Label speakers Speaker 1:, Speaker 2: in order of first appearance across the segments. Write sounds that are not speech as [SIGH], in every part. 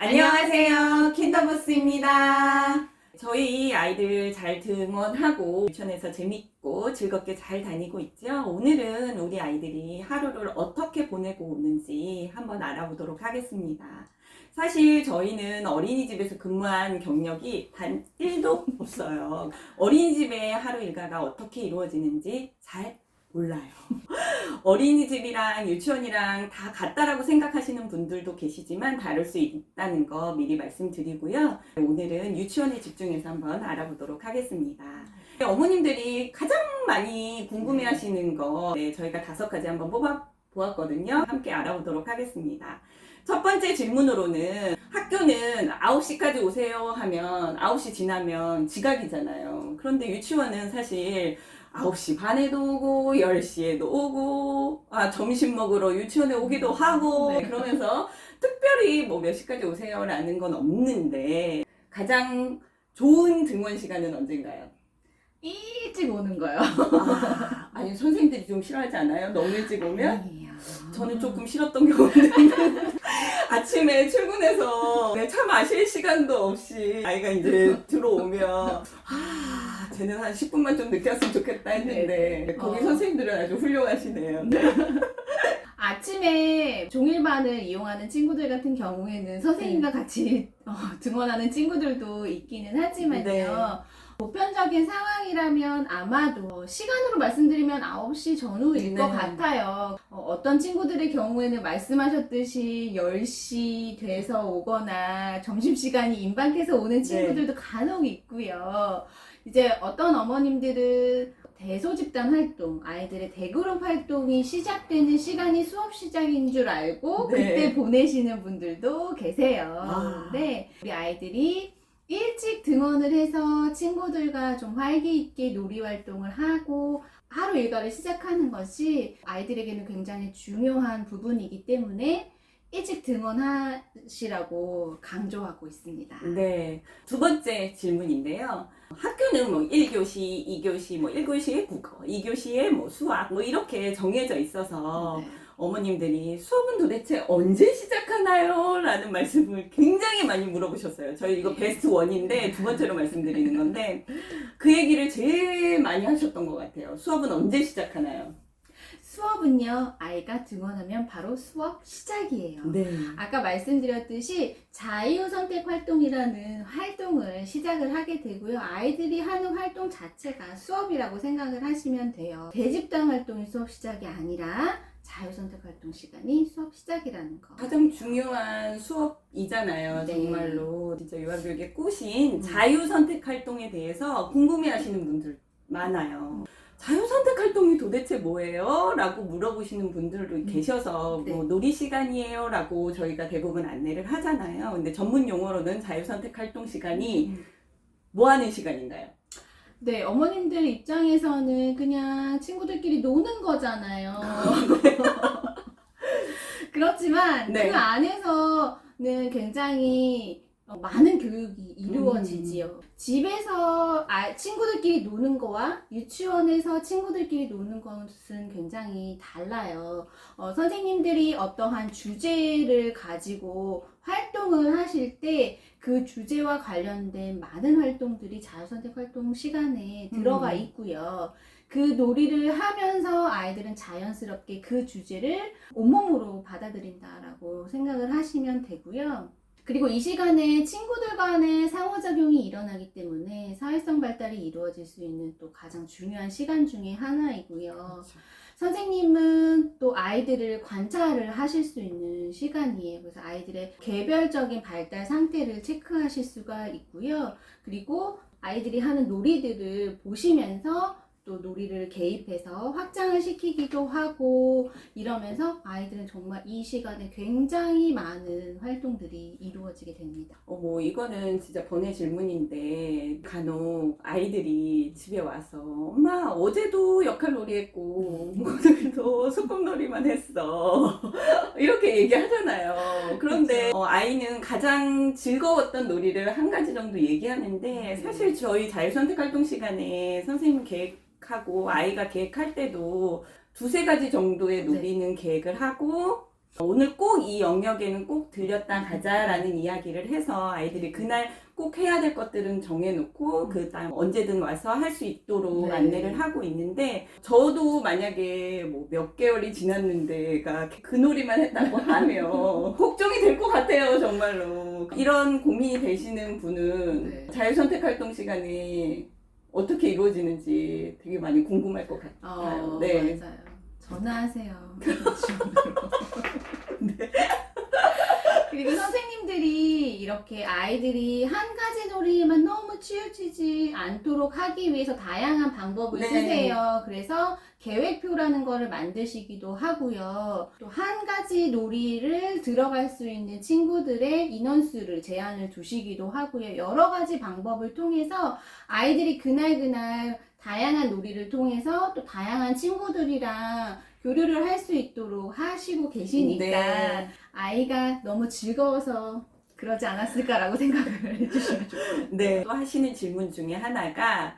Speaker 1: 안녕하세요. 킨더버스입니다. 저희 아이들 잘 등원하고 유치원에서 재밌고 즐겁게 잘 다니고 있죠. 오늘은 우리 아이들이 하루를 어떻게 보내고 오는지 한번 알아보도록 하겠습니다. 사실 저희는 어린이집에서 근무한 경력이 단 1도 없어요. 어린이집의 하루 일과가 어떻게 이루어지는지 잘 몰라요. [LAUGHS] 어린이집이랑 유치원이랑 다 같다라고 생각하시는 분들도 계시지만 다를 수 있다는 거 미리 말씀드리고요. 오늘은 유치원에 집중해서 한번 알아보도록 하겠습니다. 어머님들이 가장 많이 궁금해 하시는 거, 네, 저희가 다섯 가지 한번 뽑아 보았거든요. 함께 알아보도록 하겠습니다. 첫 번째 질문으로는 학교는 9시까지 오세요 하면 9시 지나면 지각이잖아요. 그런데 유치원은 사실 9시 반에도 오고 10시에도 오고 아 점심 먹으러 유치원에 오기도 하고
Speaker 2: 네.
Speaker 1: 그러면서 특별히 뭐 몇 시까지 오세요라는 건 없는데 가장 좋은 등원 시간은 언젠가요?
Speaker 2: 일찍 오는 거요.
Speaker 1: 아, 아니 선생님들이 좀 싫어하지 않아요? 너무 일찍 오면?
Speaker 2: 아니에요.
Speaker 1: 저는 조금 싫었던 경우는 [LAUGHS] 아침에 출근해서 네, 차 마실 시간도 없이 아이가 이제 들어오면 아 쟤는 한 10분만 좀 늦게 왔으면 좋겠다 했는데
Speaker 2: 네.
Speaker 1: 거기
Speaker 2: 어.
Speaker 1: 선생님들은 아주 훌륭하시네요. [LAUGHS]
Speaker 2: 아침에 종일반을 이용하는 친구들 같은 경우에는 선생님과 같이 어, 등원하는 친구들도 있기는 하지만요.
Speaker 1: 네.
Speaker 2: 보편적인 상황이라면 아마도 시간으로 말씀드리면 9시 전후일 것
Speaker 1: 네.
Speaker 2: 같아요. 어, 떤 친구들의 경우에는 말씀하셨듯이 10시 돼서 오거나 점심시간이 임박해서
Speaker 1: 네.
Speaker 2: 오는 친구들도 간혹 있고요. 이제 어떤 어머님들은 대소집단 활동, 아이들의 대그룹 활동이 시작되는 시간이 수업 시작인 줄 알고
Speaker 1: 네.
Speaker 2: 그때 보내시는 분들도 계세요.
Speaker 1: 아.
Speaker 2: 근데 우리 아이들이 일찍 등원을 해서 친구들과 좀 활기 있게 놀이 활동을 하고 하루 일과를 시작하는 것이 아이들에게는 굉장히 중요한 부분이기 때문에 일찍 등원하시라고 강조하고 있습니다.
Speaker 1: 네. 두 번째 질문인데요. 학교는 뭐 1교시, 2교시, 뭐 1교시에 국어, 2교시에 뭐 수학, 뭐 이렇게 정해져 있어서
Speaker 2: 네.
Speaker 1: 어머님들이 수업은 도대체 언제 시작하나요? 라는 말씀을 굉장히 많이 물어보셨어요. 저희 이거 베스트 원인데 두 번째로 말씀드리는 건데 그 얘기를 제일 많이 하셨던 것 같아요. 수업은 언제 시작하나요?
Speaker 2: 수업은요, 아이가 등원하면 바로 수업 시작이에요.
Speaker 1: 네.
Speaker 2: 아까 말씀드렸듯이 자유 선택 활동이라는 활동을 시작을 하게 되고요. 아이들이 하는 활동 자체가 수업이라고 생각을 하시면 돼요. 대집단 활동이 수업 시작이 아니라 자유선택 활동 시간이 수업 시작이라는 거.
Speaker 1: 가장 중요한 수업이잖아요.
Speaker 2: 네.
Speaker 1: 정말로 진짜 유아교육의 꽃인
Speaker 2: 음.
Speaker 1: 자유선택 활동에 대해서 궁금해하시는 분들 많아요. 자유선택 활동이 도대체 뭐예요? 라고 물어보시는 분들도 계셔서
Speaker 2: 네.
Speaker 1: 뭐 놀이 시간이에요? 라고 저희가 대부분 안내를 하잖아요. 근데 전문 용어로는 자유선택 활동 시간이
Speaker 2: 음.
Speaker 1: 뭐 하는 시간인가요?
Speaker 2: 네, 어머님들 입장에서는 그냥 친구들끼리 노는 거잖아요. [LAUGHS] 그렇지만
Speaker 1: 네.
Speaker 2: 그 안에서는 굉장히 어, 많은 교육이 이루어지지요.
Speaker 1: 음.
Speaker 2: 집에서 아, 친구들끼리 노는 거와 유치원에서 친구들끼리 노는 것은 굉장히 달라요. 어, 선생님들이 어떠한 주제를 가지고 활동을 하실 때 그 주제와 관련된 많은 활동들이 자유선택 활동 시간에 들어가
Speaker 1: 음.
Speaker 2: 있고요. 그 놀이를 하면서 아이들은 자연스럽게 그 주제를 온몸으로 받아들인다라고 생각을 하시면 되고요. 그리고 이 시간에 친구들 간의 상호작용이 일어나기 때문에 사회성 발달이 이루어질 수 있는 또 가장 중요한 시간 중에 하나이고요. 선생님은 또 아이들을 관찰을 하실 수 있는 시간이에요. 그래서 아이들의 개별적인 발달 상태를 체크하실 수가 있고요. 그리고 아이들이 하는 놀이들을 보시면서 또 놀이를 개입해서 확장을 시키기도 하고 이러면서 아이들은 정말 이 시간에 굉장히 많은 활동들이 이루어지게 됩니다.
Speaker 1: 어머, 이거는 진짜 번외 질문인데, 간혹 아이들이 집에 와서, 엄마, 어제도 역할 놀이 했고, 오늘도 [LAUGHS] 소꿉놀이만 했어. [LAUGHS] 이렇게 얘기하잖아요. 그런데 어, 아이는 가장 즐거웠던 놀이를 한 가지 정도 얘기하는데, 사실 저희 자유선택 활동 시간에 선생님 계획 하고 아이가 계획할 때도 두세 가지 정도의
Speaker 2: 네.
Speaker 1: 놀이는 계획을 하고, 오늘 꼭 이 영역에는 꼭 들렸다 가자라는 이야기를 해서 아이들이 그날 꼭 해야 될 것들은 정해놓고 그 다음 언제든 와서 할 수 있도록
Speaker 2: 네.
Speaker 1: 안내를 하고 있는데 저도 만약에 뭐 몇 개월이 지났는데가 그 놀이만 했다고 [LAUGHS] 하면 걱정이 될 것 같아요 정말로 이런 고민이 되시는 분은
Speaker 2: 네.
Speaker 1: 자유선택활동 시간이 어떻게 이루어지는지 되게 많이 궁금할 것 같아요.
Speaker 2: 어,
Speaker 1: 네.
Speaker 2: 맞아요. 전화하세요. [LAUGHS]
Speaker 1: 네.
Speaker 2: 그리고 선생님들이 이렇게 아이들이 한 가지 놀이에만 너무 치우치지 않도록 하기 위해서 다양한 방법을
Speaker 1: 네.
Speaker 2: 쓰세요. 그래서 계획표라는 거를 만드시기도 하고요. 또 한 가지 놀이를 들어갈 수 있는 친구들의 인원수를 제한을 두시기도 하고요. 여러 가지 방법을 통해서 아이들이 그날그날 다양한 놀이를 통해서 또 다양한 친구들이랑 교류를 할 수 있도록 하시고 계시니까
Speaker 1: 네.
Speaker 2: 아이가 너무 즐거워서 그러지 않았을까라고 [LAUGHS] 생각을 해주시면 좋겠어요.
Speaker 1: 네. 또 하시는 질문 중에 하나가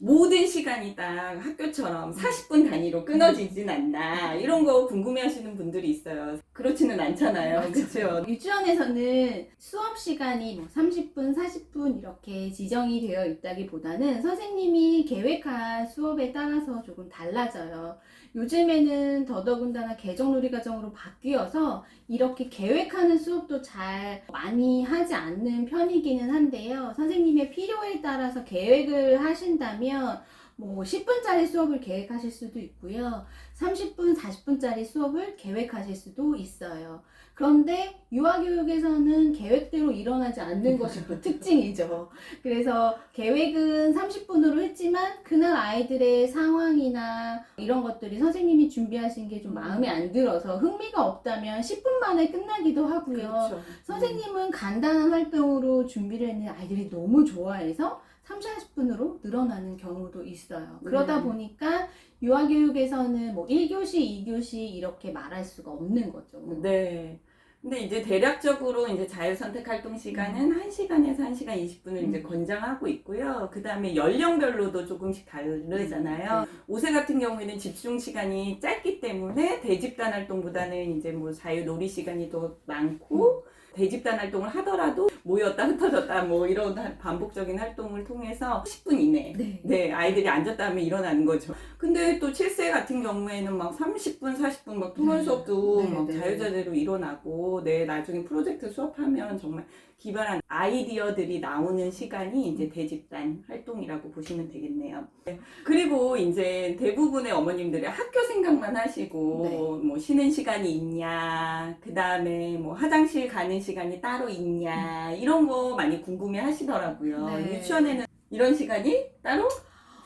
Speaker 1: 모든 시간이 딱 학교처럼 40분 단위로 끊어지진 않나 이런 거 궁금해하시는 분들이 있어요. 그렇지는 않잖아요. 그렇죠?
Speaker 2: 유치원에서는 수업 시간이 뭐 30분, 40분 이렇게 지정이 되어 있다기보다는 선생님이 계획한 수업에 따라서 조금 달라져요. 요즘에는 더더군다나 개정놀이 과정으로 바뀌어서 이렇게 계획하는 수업도 잘 많이 하지 않는 편이기는 한데요. 선생님의 필요에 따라서 계획을 하신 다면 뭐 10분짜리 수업을 계획하실 수도 있고요. 30분, 40분짜리 수업을 계획하실 수도 있어요. 그런데 유아교육에서는 계획대로 일어나지 않는 것이 또 특징이죠. 그래서 계획은 30분으로 했지만 그날 아이들의 상황이나 이런 것들이 선생님이 준비하신 게 좀 마음에 안 들어서 흥미가 없다면 10분 만에 끝나기도 하고요.
Speaker 1: 그렇죠.
Speaker 2: 선생님은 간단한 활동으로 준비를 했는데 아이들이 너무 좋아해서 3, 40분으로 늘어나는 경우도 있어요. 그러다
Speaker 1: 네.
Speaker 2: 보니까 유아교육에서는 뭐 1교시, 2교시 이렇게 말할 수가 없는 거죠.
Speaker 1: 네. 근데 이제 대략적으로 이제 자유선택 활동 시간은 1시간에서 1시간 20분을 이제
Speaker 2: 음.
Speaker 1: 권장하고 있고요. 그 다음에 연령별로도 조금씩 다르잖아요. 오세 같은 경우에는 집중 시간이 짧기 때문에 대집단 활동보다는 이제 뭐 자유 놀이 시간이 더 많고 대집단 활동을 하더라도 모였다 흩어졌다 뭐 이런 반복적인 활동을 통해서 10분 이내
Speaker 2: 네.
Speaker 1: 네, 아이들이 앉았다 하면 일어나는 거죠. 근데 또 7세 같은 경우에는 막 30분, 40분 막 토론
Speaker 2: 네.
Speaker 1: 수업도
Speaker 2: 네,
Speaker 1: 막
Speaker 2: 네.
Speaker 1: 자유자재로 일어나고, 네, 나중에 프로젝트 수업하면 정말 기발한 아이디어들이 나오는 시간이 이제 대집단 활동이라고 보시면 되겠네요. 네. 그리고 이제 대부분의 어머님들이 학교 생각만 하시고,
Speaker 2: 네.
Speaker 1: 뭐 쉬는 시간이 있냐, 그 다음에 뭐 화장실 가는 시간이 따로 있냐, 이런 거 많이 궁금해 하시더라고요.
Speaker 2: 네.
Speaker 1: 유치원에는 이런 시간이 따로?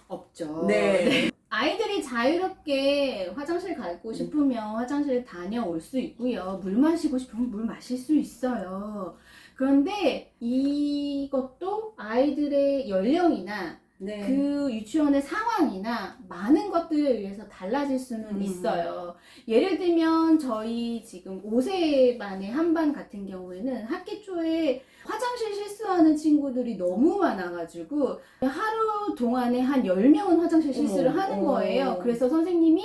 Speaker 2: 없죠.
Speaker 1: 네.
Speaker 2: 아이들이 자유롭게 화장실 가고 싶으면 화장실 다녀올 수 있고요. 물 마시고 싶으면 물 마실 수 있어요. 그런데 이것도 아이들의 연령이나
Speaker 1: 네.
Speaker 2: 그 유치원의 상황이나 많은 것들에 의해서 달라질 수는
Speaker 1: 음.
Speaker 2: 있어요. 예를 들면 저희 지금 5세 반의 한반 같은 경우에는 학기 초에 화장실 실수하는 친구들이 너무 많아가지고 하루 동안에 한 10명은 화장실 실수를
Speaker 1: 어머,
Speaker 2: 하는
Speaker 1: 어머.
Speaker 2: 거예요. 그래서 선생님이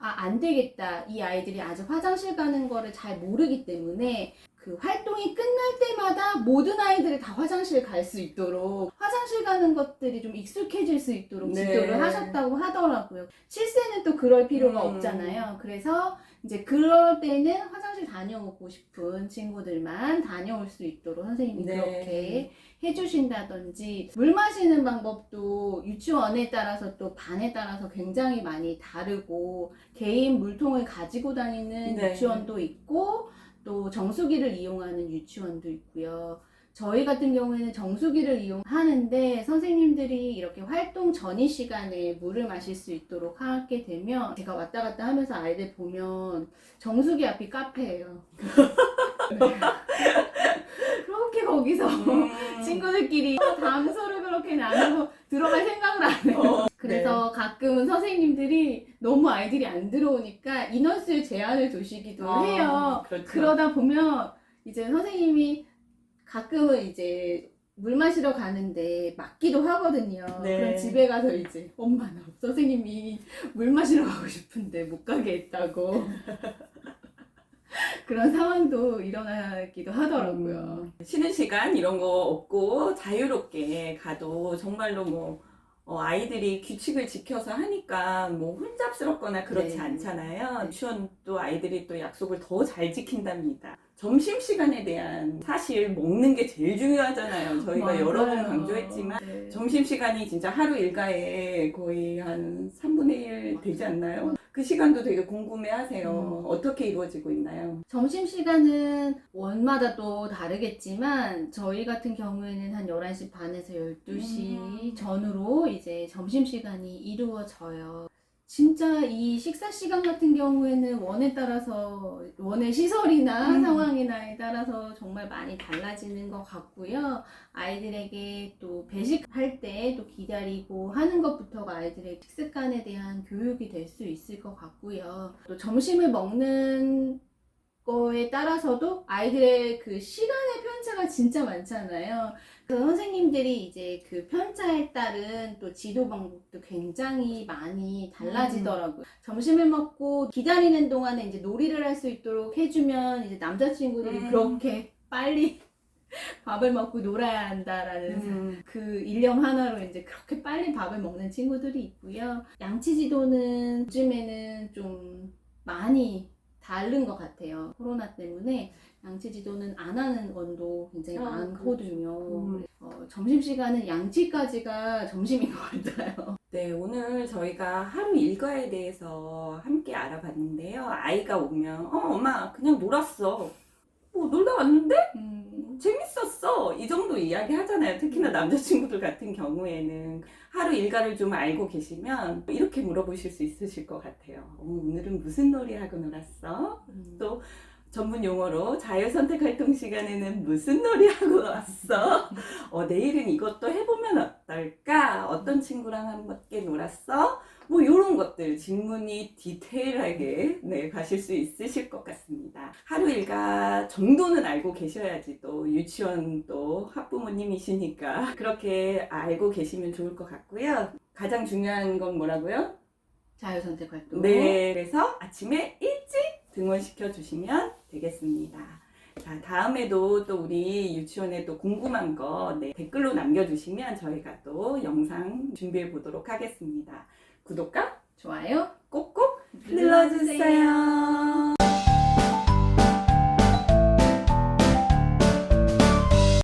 Speaker 2: 아, 안 되겠다. 이 아이들이 아직 화장실 가는 거를 잘 모르기 때문에 그 활동이 끝날 때마다 모든 아이들이 다 화장실 갈 수 있도록 화장실 가는 것들이 좀 익숙해질 수 있도록
Speaker 1: 네.
Speaker 2: 지도를 하셨다고 하더라고요. 7세는 또 그럴 필요가
Speaker 1: 음.
Speaker 2: 없잖아요. 그래서 이제 그럴 때는 화장실 다녀오고 싶은 친구들만 다녀올 수 있도록 선생님이
Speaker 1: 네.
Speaker 2: 그렇게 해주신다든지 물 마시는 방법도 유치원에 따라서 또 반에 따라서 굉장히 많이 다르고 개인 물통을 가지고 다니는
Speaker 1: 네.
Speaker 2: 유치원도 있고 또 정수기를 이용하는 유치원도 있고요. 저희 같은 경우에는 정수기를 이용하는데 선생님들이 이렇게 활동 전이 시간에 물을 마실 수 있도록 하게 되면 제가 왔다 갔다 하면서 아이들 보면 정수기 앞이 카페예요. [LAUGHS] 그렇게 거기서
Speaker 1: 음.
Speaker 2: 친구들끼리 담소를 그렇게 나누고 들어갈 생각을 안 해요.
Speaker 1: 어,
Speaker 2: 그래서 가끔은 선생님들이 너무 아이들이 안 들어오니까 인원수에 제한을 두시기도
Speaker 1: 아,
Speaker 2: 해요.
Speaker 1: 그렇죠.
Speaker 2: 그러다 보면 이제 선생님이 가끔은 이제 물 마시러 가는데 맞기도 하거든요.
Speaker 1: 네.
Speaker 2: 그럼 집에 가서 이제 엄마 나 선생님이 물 마시러 가고 싶은데 못 가게 했다고. [LAUGHS] 그런 상황도 일어나기도 하더라고요.
Speaker 1: 음, 쉬는 시간 이런 거 없고 자유롭게 가도 정말로 뭐 어, 아이들이 규칙을 지켜서 하니까 뭐 혼잡스럽거나 그렇지
Speaker 2: 네.
Speaker 1: 않잖아요.
Speaker 2: 네.
Speaker 1: 유치원도 아이들이 또 약속을 더 잘 지킨답니다. 점심 시간에 대한 사실 먹는 게 제일 중요하잖아요. 저희가 여러 번
Speaker 2: 맞아요.
Speaker 1: 강조했지만
Speaker 2: 네.
Speaker 1: 점심 시간이 진짜 하루 일과에 거의 한 3분의 1 되지 않나요? 그 시간도 되게 궁금해 하세요.
Speaker 2: 음.
Speaker 1: 어떻게 이루어지고 있나요?
Speaker 2: 점심시간은 원마다 또 다르겠지만 저희 같은 경우에는 한 11시 반에서 12시
Speaker 1: 음.
Speaker 2: 전후로 이제 점심시간이 이루어져요. 진짜 이 식사 시간 같은 경우에는 원에 따라서 원의 시설이나
Speaker 1: 음.
Speaker 2: 상황이나에 따라서 정말 많이 달라지는 것 같고요. 아이들에게 또 배식할 때 또 기다리고 하는 것부터가 아이들의 식습관에 대한 교육이 될 수 있을 것 같고요. 또 점심을 먹는 거에 따라서도 아이들의 그 시간의 편차가 진짜 많잖아요. 그 선생님들이 이제 그 편차에 따른 또 지도 방법도 굉장히 많이 달라지더라고요. 점심을 먹고 기다리는 동안에 이제 놀이를 할 수 있도록 해주면 이제 남자친구들이
Speaker 1: 음.
Speaker 2: 그렇게 빨리 [LAUGHS] 밥을 먹고 놀아야 한다라는
Speaker 1: 음.
Speaker 2: 그 일념 하나로 이제 그렇게 빨리 밥을 먹는 친구들이 있고요. 양치 지도는 요즘에는 좀 많이 다른 것 같아요. 코로나 때문에 양치 지도는 안 하는 건도 굉장히
Speaker 1: 아,
Speaker 2: 많거든요.
Speaker 1: 음.
Speaker 2: 어, 점심시간은 양치까지가 점심인 것 같아요.
Speaker 1: 네, 오늘 저희가 하루 일과에 대해서 함께 알아봤는데요. 아이가 오면, 어, 엄마, 그냥 놀았어. 뭐, 놀다 왔는데?
Speaker 2: 음,
Speaker 1: 재밌었어. 이 정도 이야기 하잖아요. 특히나 남자친구들 같은 경우에는 하루 일과를 좀 알고 계시면 이렇게 물어보실 수 있으실 것 같아요. 어, 오늘은 무슨 놀이 하고 놀았어?
Speaker 2: 음.
Speaker 1: 또 전문 용어로 자유선택 활동 시간에는 무슨 놀이 하고 왔어? 어, 내일은 이것도 해보면 어떨까? 어떤 친구랑 함께 놀았어? 뭐 이런 것들 질문이 디테일하게 네, 가실 수 있으실 것 같습니다. 하루 일과 정도는 알고 계셔야지 또 유치원 또 학부모님이시니까 그렇게 알고 계시면 좋을 것 같고요. 가장 중요한 건 뭐라고요?
Speaker 2: 자유선택 활동.
Speaker 1: 네, 그래서 아침에 일찍 등원시켜 주시면 되겠습니다. 자, 다음에도 또 우리 유치원에 또 궁금한 거 네, 댓글로 남겨주시면 저희가 또 영상 준비해 보도록 하겠습니다. 구독과
Speaker 2: 좋아요.
Speaker 1: 꼭꼭 눌러주세요.